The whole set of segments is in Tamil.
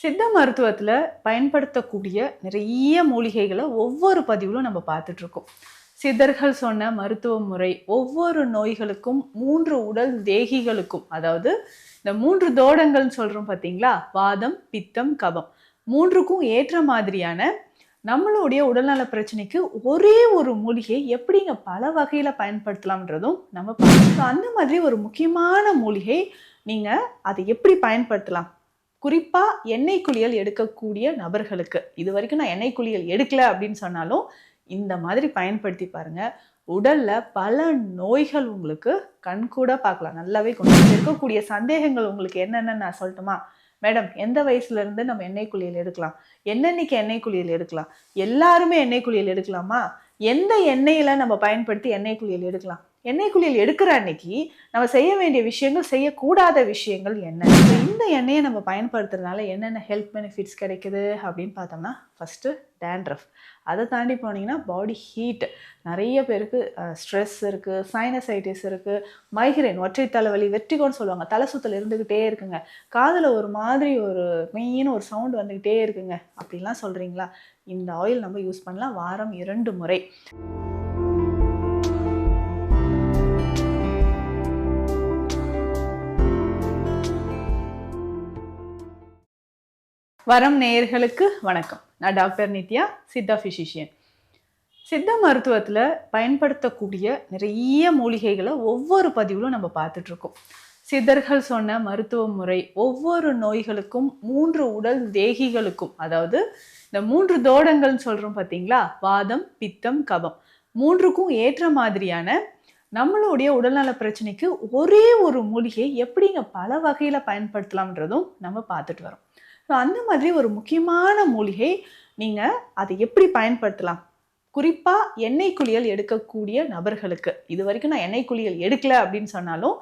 சித்த மருத்துவத்தில் பயன்படுத்தக்கூடிய நிறைய மூலிகைகளை ஒவ்வொரு பதிவிலும் நம்ம பார்த்துட்ருக்கோம். சித்தர்கள் சொன்ன மருத்துவ முறை ஒவ்வொரு நோய்களுக்கும் மூன்று உடல் தேகிகளுக்கும் அதாவது இந்த மூன்று தோடங்கள்னு சொல்கிறோம் பார்த்தீங்களா? வாதம் பித்தம் கபம். மூன்றுக்கும் ஏற்ற மாதிரியான நம்மளுடைய உடல்நல பிரச்சனைக்கு ஒரே ஒரு மூலிகை எப்படிங்க பல வகையில் பயன்படுத்தலாம்ன்றதும் நம்ம அந்த மாதிரி ஒரு முக்கியமான மூலிகை நீங்கள் அதை எப்படி பயன்படுத்தலாம்? குறிப்பாக எண்ணெய் குளியல் எடுக்கக்கூடிய நபர்களுக்கு. இது வரைக்கும் நான் எண்ணெய் குளியல் எடுக்கல அப்படின்னு சொன்னாலும் இந்த மாதிரி பயன்படுத்தி பாருங்கள் உடலில் பல நோய்கள் உங்களுக்கு கண்கூட பார்க்கலாம். நல்லாவே கொண்டு இருக்கக்கூடிய சந்தேகங்கள் உங்களுக்கு என்னென்னு நான் சொல்லட்டுமா? மேடம் எந்த வயசுலேருந்து நம்ம எண்ணெய் குளியல் எடுக்கலாம்? என்னென்னைக்கு எண்ணெய் குளியல் எடுக்கலாம்? எல்லாருமே எண்ணெய் குளியல் எடுக்கலாமா? எந்த எண்ணெயில் நம்ம பயன்படுத்தி எண்ணெய் குளியல் எடுக்கலாம்? எண்ணெய் குளியல் எடுக்கிற அன்னைக்கு நம்ம செய்ய வேண்டிய விஷயங்கள் செய்யக்கூடாத விஷயங்கள் என்ன? இந்த எண்ணெயை நம்ம பயன்படுத்துறதுனால என்னென்ன ஹெல்த் பெனிஃபிட்ஸ் கிடைக்குது அப்படின்னு பார்த்தோம்னா ஃபஸ்ட்டு டேண்ட்ரஃப் அதை தாண்டி போனீங்கன்னா பாடி ஹீட் நிறைய பேருக்கு ஸ்ட்ரெஸ் இருக்குது சைனசைட்டிஸ் இருக்குது மைக்ரைன் ஒற்றை தலைவலி வெற்றிகோன்னு சொல்லுவாங்க. தலை சுத்தல் இருந்துக்கிட்டே இருக்குங்க. காதில் ஒரு மாதிரி ஒரு மெயின் ஒரு சவுண்ட் வந்துக்கிட்டே இருக்குங்க. அப்படிலாம் சொல்கிறீங்களா இந்த ஆயில் நம்ம யூஸ் பண்ணலாம் வாரம் இரண்டு முறை. வரம் நேயர்களுக்கு வணக்கம். நான் டாக்டர் நித்யா சித்தா ஃபிசிஷியன் சித்த மருத்துவத்தில் பயன்படுத்தக்கூடிய நிறைய மூலிகைகளை ஒவ்வொரு பதிவிலும் நம்ம பார்த்துட்ருக்கோம். சித்தர்கள் சொன்ன மருத்துவ முறை ஒவ்வொரு நோய்களுக்கும் மூன்று உடல் தேகிகளுக்கும் அதாவது இந்த மூன்று தோடங்கள்னு சொல்கிறோம் பார்த்தீங்களா வாதம் பித்தம் கபம். மூன்றுக்கும் ஏற்ற மாதிரியான நம்மளுடைய உடல்நல பிரச்சனைக்கு ஒரே ஒரு மூலிகை எப்படிங்க பல வகையில் பயன்படுத்தலாம்ன்றதும் நம்ம பார்த்துட்டு வரோம். ஸோ அந்த மாதிரி ஒரு முக்கியமான மூலிகை நீங்கள் அதை எப்படி பயன்படுத்தலாம்? குறிப்பாக எண்ணெய் குளியல் எடுக்கக்கூடிய நபர்களுக்கு. இது வரைக்கும் நான் எண்ணெய் குளியல் எடுக்கல அப்படின்னு சொன்னாலும்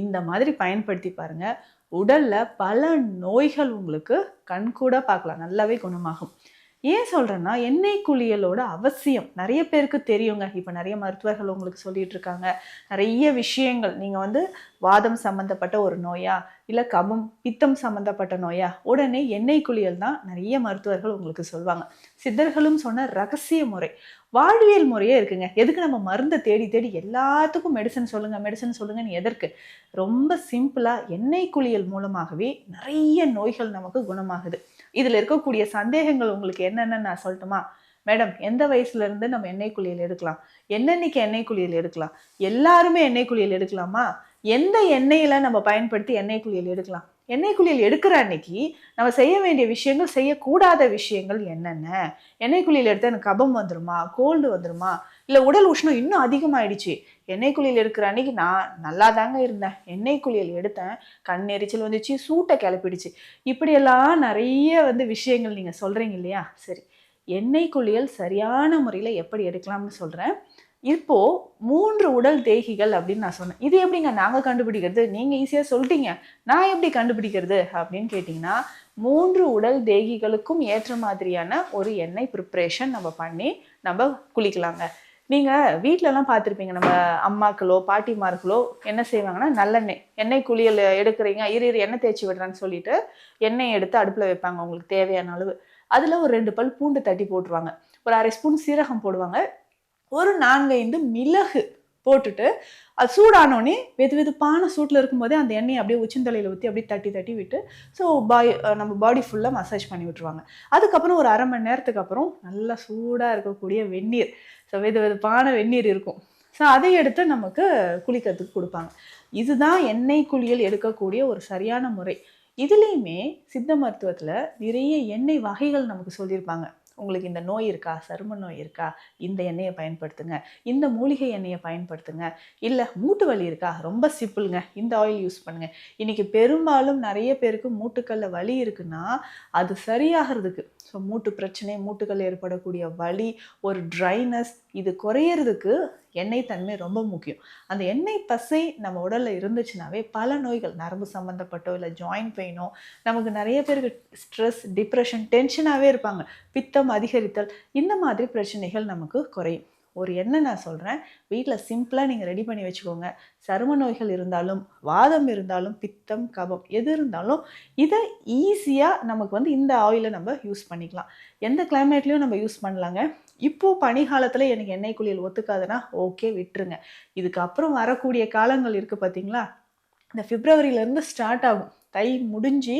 இந்த மாதிரி பயன்படுத்தி பாருங்க. உடலில் பல நோய்கள் உங்களுக்கு கண்கூட பார்க்கலாம். நல்லாவே குணமாகும். ஏன் சொல்கிறேன்னா எண்ணெய் குளியலோட அவசியம். நிறைய பேருக்கு தெரியுங்க. இப்போ நிறைய மருத்துவர்கள் உங்களுக்கு சொல்லிகிட்டு இருக்காங்க. நிறைய விஷயங்கள். நீங்கள் வந்து வாதம் சம்மந்தப்பட்ட ஒரு நோயா இல்லை கபம் பித்தம் சம்மந்தப்பட்ட நோயா உடனே எண்ணெய் குளியல் தான் நிறைய மருத்துவர்கள் உங்களுக்கு சொல்லுவாங்க சித்தர்களும் சொன்ன ரகசிய முறை. வாழ்வியல் முறையே இருக்குங்க. எதுக்கு நம்ம மருந்தை தேடி தேடி எல்லாத்துக்கும் மெடிசன் சொல்லுங்கள் மெடிசன் சொல்லுங்கன்னு எதற்கு? ரொம்ப சிம்பிளாக எண்ணெய் குளியல் மூலமாகவே நிறைய நோய்கள் நமக்கு குணமாகுது. இதில் இருக்கக்கூடிய சந்தேகங்கள் உங்களுக்கு என்னென்னு நான் சொல்லட்டுமா? மேடம் எந்த வயசுலேருந்து நம்ம எண்ணெய் குளியல் எடுக்கலாம்? என்னென்னைக்கு எண்ணெய் குளியல் எடுக்கலாம்? எல்லாருமே எண்ணெய் குளியல் எடுக்கலாமா? எந்த எண்ணெயில் நம்ம பயன்படுத்தி எண்ணெய் குளியல் எடுக்கலாம்? எண்ணெய் குளியல் எடுக்கிற அன்னைக்கு நம்ம செய்ய வேண்டிய விஷயங்கள் செய்யக்கூடாத விஷயங்கள் என்னென்ன? எண்ணெய் குளியல் எடுத்தால் எனக்கு கபம் வந்துருமா? கோல்டு வந்துருமா? இல்லை உடல் உஷ்ணம் இன்னும் அதிகமாயிடுச்சு. எண்ணெய் குளியல் எடுக்கிற அன்னைக்கு நான் நல்லா தாங்க இருந்தேன். எண்ணெய் குளியல் எடுத்தேன். கண் எரிச்சல் வந்துச்சு சூட்டை கிளப்பிடுச்சு. இப்படியெல்லாம் நிறைய வந்து விஷயங்கள் நீங்கள் சொல்கிறீங்க இல்லையா? சரி எண்ணெய் குளியல் சரியான முறையில் எப்படி எடுக்கலாம்னு சொல்கிறேன் இப்போது மூன்று உடல் தேகிகள் அப்படின்னு நான் சொன்னேன். இது எப்படிங்க? நாங்கள் கண்டுபிடிக்கிறது? நீங்கள் ஈஸியாக சொல்லிட்டீங்க. நான் எப்படி கண்டுபிடிக்கிறது அப்படின்னு கேட்டிங்கன்னா மூன்று உடல் தேகிகளுக்கும் ஏற்ற மாதிரியான ஒரு எண்ணெய் ப்ரிப்ரேஷன் நம்ம பண்ணி நம்ம குளிக்கலாங்க. நீங்கள் வீட்டிலலாம் பார்த்துருப்பீங்க நம்ம அம்மாக்களோ பாட்டிமார்களோ என்ன செய்வாங்கன்னா நல்லெண்ணெய் எண்ணெய் குளியல் எடுக்கிறீங்க இரு இரு எண்ணெய் தேய்ச்சி விடுறேன்னு சொல்லிட்டு எண்ணெய் எடுத்து அடுப்பில் வைப்பாங்க உங்களுக்கு தேவையான அளவு. அதில் ஒரு ரெண்டு பல் பூண்டு தட்டி போட்டுருவாங்க. ஒரு அரை ஸ்பூன் சீரகம் போடுவாங்க. ஒரு நான்கைந்து மிளகு போட்டுட்டு அது சூடானோடனே வெது வெதுப்பான சூட்டில் இருக்கும்போதே அந்த எண்ணெயை அப்படியே உச்சந்தலையில் ஊற்றி அப்படியே தட்டி தட்டி விட்டு ஸோ பாய் நம்ம பாடி ஃபுல்லாக மசாஜ் பண்ணி விட்டுருவாங்க. அதுக்கப்புறம் ஒரு அரை மணி நேரத்துக்கு அப்புறம் நல்லா சூடாக இருக்கக்கூடிய வெந்நீர். ஸோ வெது வெதுப்பான வெந்நீர் இருக்கும். ஸோ அதை எடுத்து நமக்கு குளிக்கிறதுக்கு கொடுப்பாங்க. இதுதான் எண்ணெய் குளியல் எடுக்கக்கூடிய ஒரு சரியான முறை. இதுலேயுமே சித்த மருத்துவத்தில் நிறைய எண்ணெய் வகைகள் நமக்கு சொல்லியிருப்பாங்க. உங்களுக்கு இந்த நோய் இருக்கா சரும நோய் இருக்கா இந்த எண்ணெயை பயன்படுத்துங்க. இந்த மூலிகை எண்ணெயை பயன்படுத்துங்க. இல்லை மூட்டு வலி இருக்கா ரொம்ப சிம்பிளுங்க. இந்த ஆயில் யூஸ் பண்ணுங்கள் இன்றைக்கி பெரும்பாலும் நிறைய பேருக்கு மூட்டுக்கல்ல வலி இருக்குன்னா அது சரியாகிறதுக்கு. ஸோ மூட்டு பிரச்சனை மூட்டுக்கல் ஏற்படக்கூடிய வலி ஒரு ட்ரைனஸ் இது குறையிறதுக்கு எண்ணெய் தன்மை ரொம்ப முக்கியம். அந்த எண்ணெய் பசை நம்ம உடலில் இருந்துச்சுனாவே பல நோய்கள் நரம்பு சம்மந்தப்பட்டோ இல்லை ஜாயின் பெயினோ நமக்கு நிறைய பேருக்கு ஸ்ட்ரெஸ் டிப்ரெஷன் டென்ஷனாகவே இருப்பாங்க. பித்தம் அதிகரித்தல் இந்த மாதிரி பிரச்சனைகள் நமக்கு குறையும். ஒரு எண்ணெய் நான் சொல்கிறேன் வீட்டில் சிம்பிளாக நீங்கள் ரெடி பண்ணி வச்சுக்கோங்க. சரும நோய்கள் இருந்தாலும் வாதம் இருந்தாலும் பித்தம் கபம் எது இருந்தாலும் இதை ஈஸியாக நமக்கு வந்து இந்த ஆயிலை நம்ம யூஸ் பண்ணிக்கலாம். எந்த கிளைமேட்லேயும் நம்ம யூஸ் பண்ணலாங்க. இப்போது பனிகாலத்தில் எனக்கு எண்ணெய் குளியல் ஒத்துக்காதுன்னா ஓகே விட்டுருங்க. இதுக்கப்புறம் வரக்கூடிய காலங்கள் இருக்குது பார்த்தீங்களா இந்த பிப்ரவரியிலேருந்து ஸ்டார்ட் ஆகும். தை முடிஞ்சு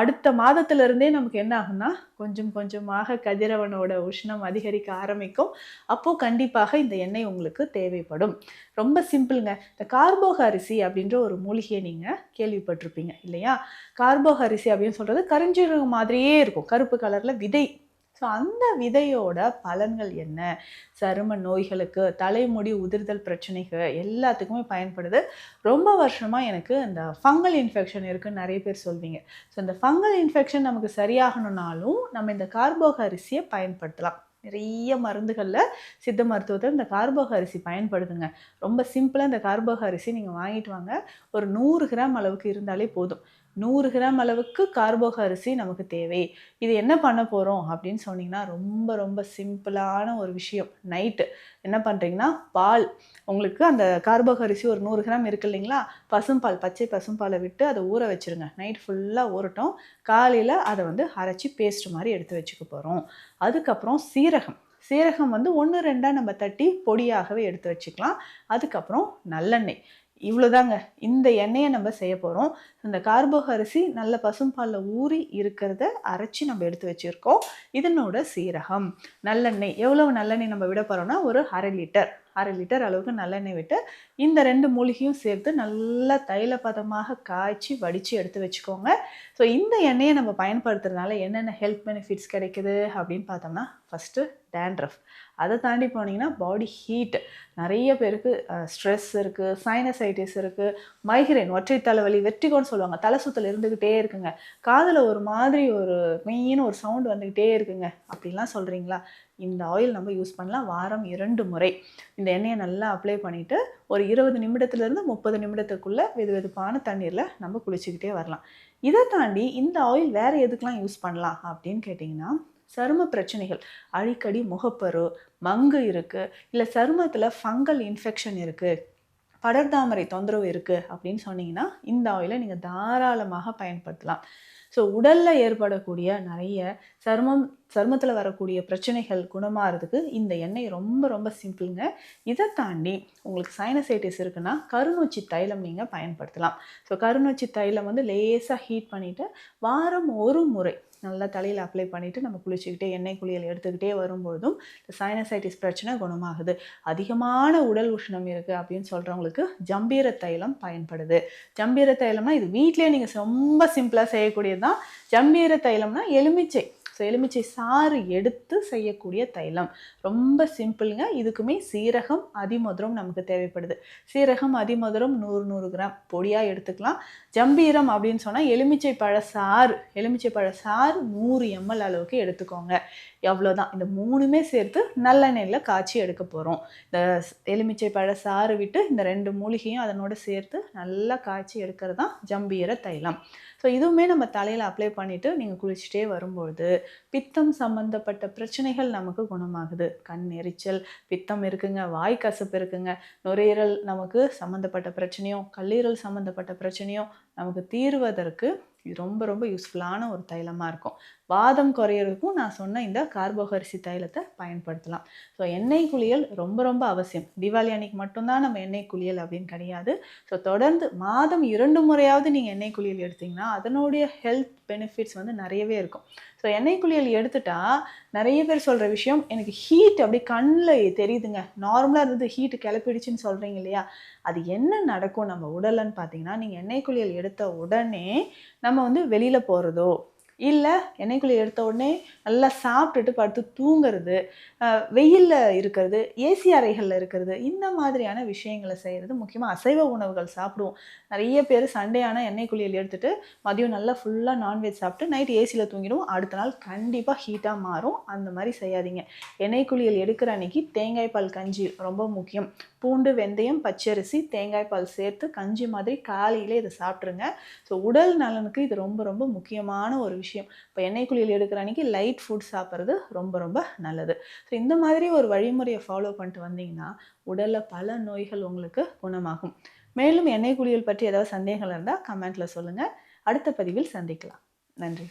அடுத்த மாதத்துலேருந்தே நமக்கு என்ன ஆகும்னா கொஞ்சம் கொஞ்சமாக கதிரவனோட உஷ்ணம் அதிகரிக்க ஆரம்பிக்கும். அப்போது கண்டிப்பாக இந்த எண்ணெய் உங்களுக்கு தேவைப்படும். ரொம்ப சிம்பிளுங்க. இந்த கார்போக அரிசி அப்படின்ற ஒரு மூலிகையை நீங்கள் கேள்விப்பட்டிருப்பீங்க இல்லையா? கார்போக அரிசி அப்படின்னு சொல்கிறது கருஞ்சீரகம் மாதிரியே இருக்கும். கருப்பு கலரில் விதை ஸோ அந்த விதையோட பலன்கள் என்ன? சரும நோய்களுக்கு தலைமுடி உதிர்தல் பிரச்சனைகள் எல்லாத்துக்குமே பயன்படுது. ரொம்ப வருஷமாக எனக்கு இந்த ஃபங்கல் இன்ஃபெக்ஷன் இருக்குன்னு நிறைய பேர் சொல்வீங்க. ஸோ இந்த ஃபங்கல் இன்ஃபெக்ஷன் நமக்கு சரியாகணும்னாலும் நம்ம இந்த கார்போக அரிசியை பயன்படுத்தலாம். நிறைய மருந்துகளில் சித்த மருத்துவத்தில் இந்த கார்போக அரிசி பயன்படுதுங்க. ரொம்ப சிம்பிளாக இந்த கார்போக அரிசி நீங்கள் வாங்கிட்டு வாங்க. ஒரு நூறு கிராம் அளவுக்கு இருந்தாலே போதும். நூறு கிராம் அளவுக்கு கார்போக அரிசி நமக்கு தேவை. இது என்ன பண்ண போகிறோம் அப்படின்னு சொன்னீங்கன்னா ரொம்ப ரொம்ப சிம்பிளான ஒரு விஷயம். நைட்டு என்ன பண்ணுறீங்கன்னா பால். உங்களுக்கு அந்த கார்போக அரிசி ஒரு நூறு கிராம் இருக்கு இல்லைங்களா? பசும்பால் பச்சை பசும்பாலை விட்டு அதை ஊற வச்சுருங்க. நைட் ஃபுல்லாக ஊறட்டும். காலையில் அதை வந்து அரைச்சி பேஸ்ட் மாதிரி எடுத்து வச்சுக்க போகிறோம் அதுக்கப்புறம் சீரகம். சீரகம் வந்து ஒன்று ரெண்டாக நம்ம தட்டி பொடியாகவே எடுத்து வச்சுக்கலாம். அதுக்கப்புறம் நல்லெண்ணெய். இவ்வளோதாங்க இந்த எண்ணெயை நம்ம செய்ய போகிறோம் இந்த கார்போக அரிசி நல்ல பசும்பாலில் ஊறி இருக்கிறத அரைச்சி நம்ம எடுத்து வச்சுருக்கோம். இதனோட சீரகம். நல்லெண்ணெய். எவ்வளவு நல்லெண்ணெய் நம்ம விட போகிறோம்னா ஒரு அரை லிட்டர் அரை லிட்டர் அளவுக்கு நல்லெண்ணெய் விட்டு இந்த ரெண்டு மூலிகையும் சேர்த்து நல்லா தைல பதமாக காய்ச்சி வடித்து எடுத்து வச்சுக்கோங்க. ஸோ இந்த எண்ணெயை நம்ம பயன்படுத்துறதுனால என்னென்ன ஹெல்த் பெனிஃபிட்ஸ் கிடைக்குது அப்படின்னு பார்த்தோம்னா ஃபஸ்ட்டு டேண்ட்ரஃப் அதை தாண்டி போனீங்கன்னா பாடி ஹீட் நிறைய பேருக்கு ஸ்ட்ரெஸ் இருக்குது சைனசைட்டிஸ் இருக்குது மைக்ரைன் ஒற்றை தலைவலி வெற்றிகோன்னு சொல்லுவாங்க. தலை சுத்தல் இருந்துக்கிட்டே இருக்குங்க. காதில் ஒரு மாதிரி ஒரு மெயின் ஒரு சவுண்ட் வந்துக்கிட்டே இருக்குங்க. அப்படிலாம் சொல்கிறீங்களா இந்த ஆயில் நம்ம யூஸ் பண்ணலாம் வாரம் இரண்டு முறை. இந்த எண்ணெயை நல்லா அப்ளை பண்ணிவிட்டு ஒரு இருபது நிமிடத்துலேருந்து முப்பது நிமிடத்துக்குள்ளே வெது வெதுப்பான தண்ணீரில் நம்ம குளிச்சுக்கிட்டே வரலாம். இதை தாண்டி இந்த ஆயில் வேறு எதுக்கெலாம் யூஸ் பண்ணலாம் அப்படின்னு கேட்டிங்கன்னா சரும பிரச்சனைகள். அடிக்கடி முகப்பரு மங்கு இருக்குது இல்லை சருமத்தில் ஃபங்கல் இன்ஃபெக்ஷன் இருக்குது படர்தாமரை தொந்தரவு இருக்குது அப்படின்னு சொன்னீங்கன்னா இந்த ஆயிலை நீங்கள் தாராளமாக பயன்படுத்தலாம். ஸோ உடலில் ஏற்படக்கூடிய நிறைய சருமம் சருமத்தில் வரக்கூடிய பிரச்சனைகள் குணமாகிறதுக்கு இந்த எண்ணெய் ரொம்ப ரொம்ப சிம்பிளுங்க. இதை தாண்டி உங்களுக்கு சைனசைட்டிஸ் இருக்குன்னா கருநொச்சி தைலம் நீங்கள் பயன்படுத்தலாம். ஸோ கருநொச்சி தைலம் வந்து லேசாக ஹீட் பண்ணிவிட்டு வாரம் ஒரு முறை நல்லா தலையில் அப்ளை பண்ணிவிட்டு நம்ம குளிச்சுக்கிட்டே எண்ணெய் குளியல் எடுத்துக்கிட்டே வரும்பொழுதும் சைனசைட்டிஸ் பிரச்சனை குணமாகுது. அதிகமான உடல் உஷ்ணம் இருக்குது அப்படின்னு சொல்கிறவங்களுக்கு ஜம்பீர தைலம் பயன்படுது. ஜம்பீர தைலம்னா இது வீட்டிலே நீங்கள் ரொம்ப சிம்பிளாக செய்யக்கூடியது தான் ஜம்பீர தைலம்னா எலுமிச்சை. ஸோ எலுமிச்சை சாறு எடுத்து செய்யக்கூடிய தைலம். ரொம்ப சிம்பிளுங்க. இதுக்குமே சீரகம் அதிமதுரம் நமக்கு தேவைப்படுது. சீரகம் அதிமதுரம் நூறு நூறு கிராம். பொடியாக எடுத்துக்கலாம். ஜம்பீரம் அப்படின்னு சொன்னால் எலுமிச்சை பழ சாறு. எலுமிச்சை பழ சாறு நூறு எம்எல் அளவுக்கு எடுத்துக்கோங்க. எவ்வளோதான் இந்த மூணுமே சேர்த்து நல்லெண்ணெயில் காய்ச்சி எடுக்க போகிறோம் இந்த எலுமிச்சை பழ சாறு விட்டு இந்த ரெண்டு மூலிகையும் அதனோட சேர்த்து நல்லா காய்ச்சி எடுக்கிறது தான் ஜம்பீர தைலம். ஸோ இதுவுமே நம்ம தலையில் அப்ளை பண்ணிவிட்டு நீங்கள் குளிச்சுட்டே வரும்பொழுது பித்தம் சம்மந்தப்பட்ட பிரச்சனைகள் நமக்கு குணமாகுது. கண் எரிச்சல் பித்தம் இருக்குங்க வாய் கசப்பு இருக்குங்க. நுரையீரல் நமக்கு சம்மந்தப்பட்ட பிரச்சனையும் கல்லீரல் சம்மந்தப்பட்ட பிரச்சனையும் நமக்கு தீர்வதற்கு இது ரொம்ப ரொம்ப யூஸ்ஃபுல்லான ஒரு தைலமாக இருக்கும். வாதம் குறையிறதுக்கும் நான் சொன்ன இந்த கார்போஹரிசி தைலத்தை பயன்படுத்தலாம். ஸோ எண்ணெய் குளியல் ரொம்ப ரொம்ப அவசியம். தீபாவளி அன்னைக்கு மட்டும்தான் நம்ம எண்ணெய் குளியல் அப்படின்னு கிடையாது. ஸோ தொடர்ந்து மாதம் இரண்டு முறையாவது நீங்கள் எண்ணெய் குளியல் எடுத்தீங்கன்னா அதனுடைய ஹெல்த் பெனிஃபிட்ஸ் வந்து நிறையவே இருக்கும். ஸோ எண்ணெய் குளியல் எடுத்துட்டா நிறைய பேர் சொல்கிற விஷயம் எனக்கு ஹீட் அப்படி கண்ணில் தெரியுதுங்க. நார்மலாக இருந்தது ஹீட் கிளப்பிடுச்சுன்னு சொல்கிறீங்க இல்லையா? அது என்ன நடக்கும் நம்ம உடலன்னு பார்த்தீங்கன்னா நீங்கள் எண்ணெய் குளியல் எடுத்த உடனே நம்ம வந்து வெளியில் போகிறதோ இல்லை எண்ணெய்க்குள்ளே எடுத்த உடனே நல்லா சாப்பிட்டுட்டு படுத்து தூங்குறது வெயிலில் இருக்கிறது ஏசி அறைகளில் இருக்கிறது இந்த மாதிரியான விஷயங்களை செய்கிறது முக்கியமாக அசைவ உணவுகள் சாப்பிடுவோம். நிறைய பேர் சண்டே ஆனால் எண்ணெய் குளியல் எடுத்துகிட்டு மதியம் நல்லா ஃபுல்லாக நான்வெஜ் சாப்பிட்டு நைட் ஏசியில் தூங்கிடுவோம். அடுத்த நாள் கண்டிப்பாக ஹீட்டாக மாறும். அந்த மாதிரி செய்யாதீங்க. எண்ணெய் குளியல் எடுக்கிற அன்னைக்கு தேங்காய் பால் கஞ்சி ரொம்ப முக்கியம். பூண்டு வெந்தயம் பச்சரிசி தேங்காய் பால் சேர்த்து கஞ்சி மாதிரி காலையிலே இதை சாப்பிட்ருங்க ஸோ உடல் நலனுக்கு இது ரொம்ப ரொம்ப முக்கியமான ஒரு விஷயம். விஷயம். இப்போ எண்ணெய் குளியல் எடுக்கிற அன்னைக்கு லைட் ஃபுட் சாப்பிட்றது ரொம்ப ரொம்ப நல்லது. ஸோ இந்த மாதிரி ஒரு வழிமுறையை ஃபாலோ பண்ணிட்டு வந்தீங்கன்னா உடலில் பல நோய்கள் உங்களுக்கு குணமாகும். மேலும் எண்ணெய் குளியல் பற்றி ஏதாவது சந்தேகங்கள் இருந்தால் கமெண்ட்டில் சொல்லுங்கள் அடுத்த பதிவில் சந்திக்கலாம். நன்றி.